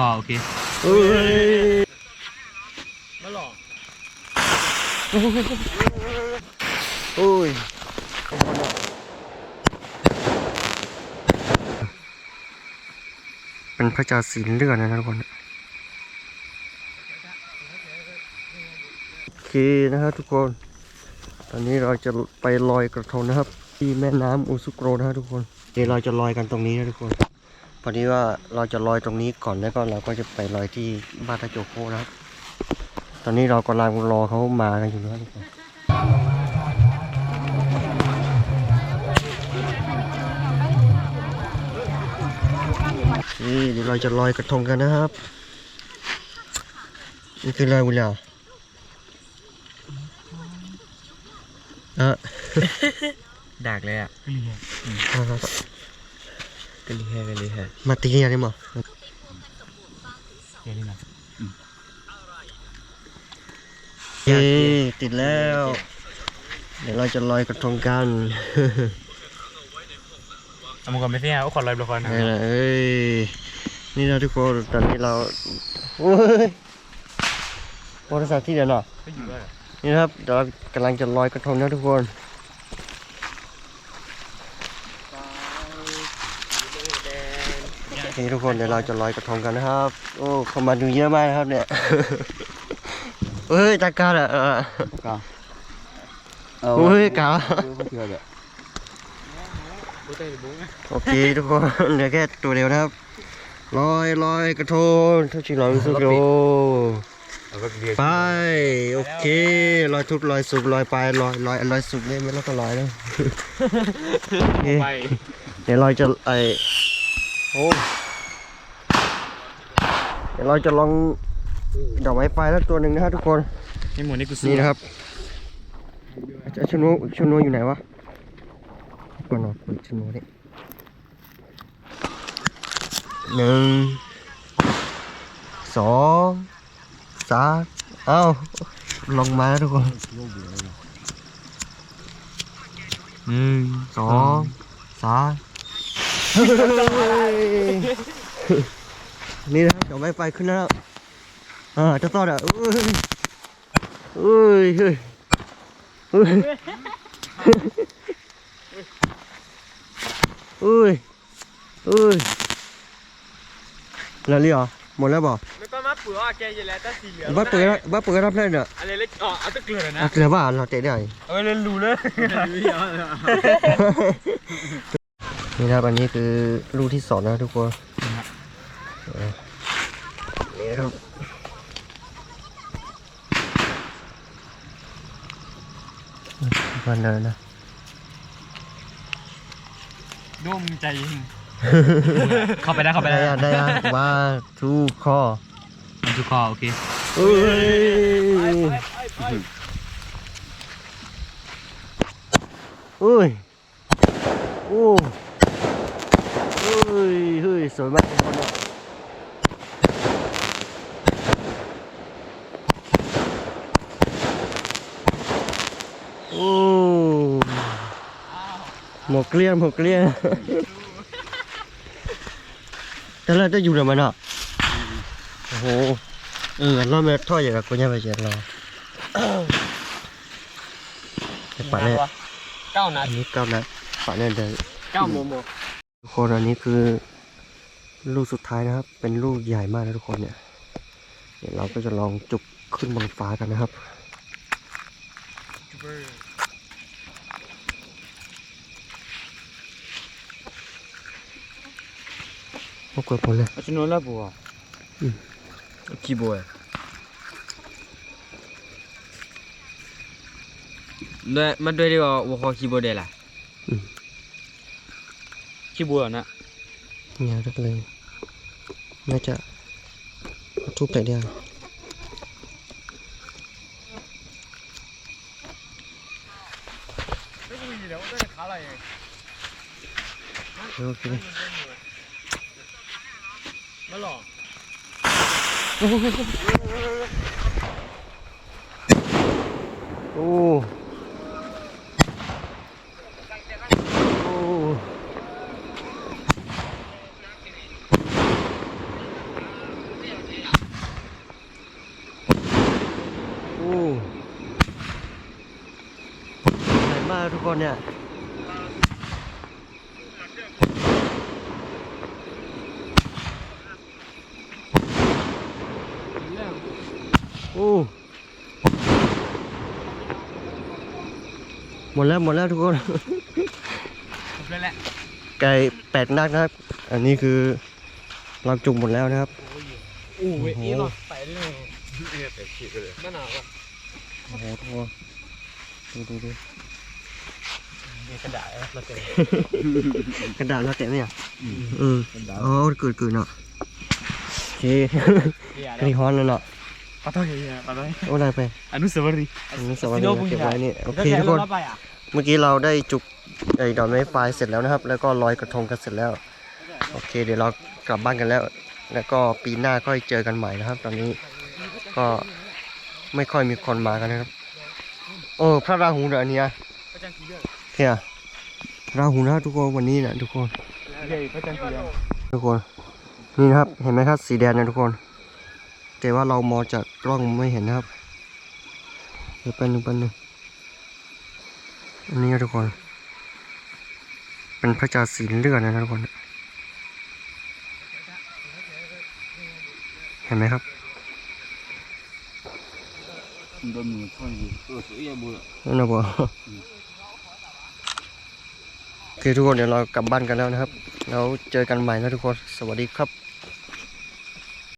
อ๋อโอเคเอ้ยมาหลอกโอ้ยเป็นพระเจ้าสีเลือดนะทุกคนโอเคนะครับทุกคน ตอนนี้เราจะไปลอยกระทงนะครับ ที่แม่น้ำอุซุโกรนะครับทุกคน เดี๋ยวเราจะลอยกันตรงนี้นะทุกคน พอดีว่าเราจะลอยตรงนี้ก่อนแล้วก็เราก็จะไปลอยที่บ้านตะโจโคนะครับ ตอนนี้เรากำลังรอเขามากันอยู่นะครับทุกคนนี่เดี๋ยวเราจะลอยกระทงกันนะครับ นี่คืออะไรบุญเหลาอะดักเลยอะ กะลีแฮกะลีแฮมาตีกันได้มั้งเดี๋ยวนี้นะเย้ติดแล้ว เดี๋ยวเราจะลอยกระทงกันเอามึงก่อนไม่ใช่ฮะขอลอยละครนะนี่นะเอ้ยนี่นะทุกคนตอนนี้เราโอ้ยบริษัทที่เดียวเนาะนี่นะครับเดี๋ยวเรากำลังจะลอยกระทงนะทุกคน นี่ทุกคนเดี๋ยวเราจะลอยกระทงกันนะครับ โอ้เขามาดูเยอะมากนะครับเนี่ยเฮ้ยตากาอะเออโอ้ยกากูเตะบุ้งโอเคทุกคนเหลือแค่ตัวเดียวนะครับลอยลอยกระทงทุกชิ้นลอยสุกโยเอาก็เรียกไปโอเคลอยทุบลอยสุกลอยไปลอยลอยลอยสุกเลยไม่แล้วก็ลอยแล้วโอเคไปเดี๋ยวเราจะไอโอ้เดี๋ยวเราจะลองดอกไม้ไฟแล้วตัวหนึ่งนะครับทุกคนนี่หมูนี่กูสู้นี่นะครับอาจารย์ชนวชนวอยู่ไหนวะก่อนเนาะเปิดชนวนี่หนึ่งสองสามเอ้าลงมาแล้วทุกคนหนึ่งสองสามเฮ้ย นี่นะครับดอกไม้ไฟขึ้นแล้วอ่าจะต่อดอะเอ้ยเอ้ยเฮ้ยเฮ้ยเอ้ยเอ้ยแล้วเรียกหมดแล้วบ่ไม่ก็มาเปลือแกอยู่แล้วแต่สีเหลืองบ้าเปิดบ้าเปิดรับได้เนี่ยอะไรเล็กอ๋อเอาตะเกียบนะเกลือบ้าเราเตะได้เอาเลยรู้เลยนี่ครับอันนี้คือลูที่สองนะทุกคน นี่ครับมันเดินนะดุ้มใจยิงเข้าไปได้เข้าไปได้ได้ยังได้ยังว่าทูคอทุกคอโอเคเอ้ยเอ้ยโอ้เฮ้ยเฮ้ยสวยมากทุกคนเนี่ย โอ้หมกเกลี้ยงหมกเกลี้ยงแต่เราจะอยู่ไหนมันอะโอ้โหเออเราไม่ทอดอย่างกับกูเนี่ยไปเจ็ดเราแต่ป่านเนี่ยเก้านัอัดนนี้ก้าวนะป่านเนี่ยเดินเก้าโมโมทุกคนอันนี้คือ ลูกสุดท้ายนะครับ เป็นลูกใหญ่มากนะทุกคนเนี่ยเดี๋ยวเราก็จะลองจุกขึ้นบนฟ้ากันนะครับ พวกกดผลเลยเอาชนวนแล้วบัวอืมกี่บัวด้วยมั โอเคมาหลอกโอ้มาทุกคนเนี่ย โอ้หมดแล้วหมดแล้วทุกคน จบแล้วแหละไก่แปดนัดนะครับ อันนี้คือเราจุกหมดแล้วนะครับ โอ้เว้ยโอ้โหนี่เราไปเรื่องเนี่ยแต่ขีดเลยมะนาวอะโอ้โหทุกคนดูดูดูมีกระดาษเราเจอกระดาษเราแกะเนี่ยอืมอ๋อเกิดเกิดเนาะโอเคเดี๋ยวอันนี้ฮอนแล้วเนาะ ปะต้อยเนี่ยปะต้อยโอ้ได้ไปอนุสาวรีย์อันนี้สวัสดีนะเก็บไว้นี่โอเคทุกคนไปอะเมื่อกี้เราได้จุกไอ้ดอกไม้ไฟเสร็จแล้วนะครับ แล้วก็ลอยกระทงกันเสร็จแล้ว โอเค เดี๋ยวเรากลับบ้านกันแล้ว แล้วก็ปีหน้าก็เจอกันใหม่นะครับ ตอนนี้ก็ไม่ค่อยมีคนมากันนะครับ โอ้พระราหูเหรออันเนี้ยพระจันทร์สีเลือดเฮียราหูนะทุกคนวันนี้นะทุกคนใหญ่พระจันทร์สีเลือดทุกคนนี่นะครับเห็นไหมครับสีแดงนะทุกคน แต่ว่าเรามองจากกล้องไม่เห็นนะครับ เดี๋ยวเป็นหนึ่งเป็นหนึ่งอันนี้ทุกคน เป็นพระจันทร์สีเลือดนะทุกคน เห็นไหมครับนั่นนะบอโอเคทุกคนเดี๋ยวเรากลับบ้านกันแล้วนะครับ แล้วเจอกันใหม่นะทุกคน สวัสดีครับ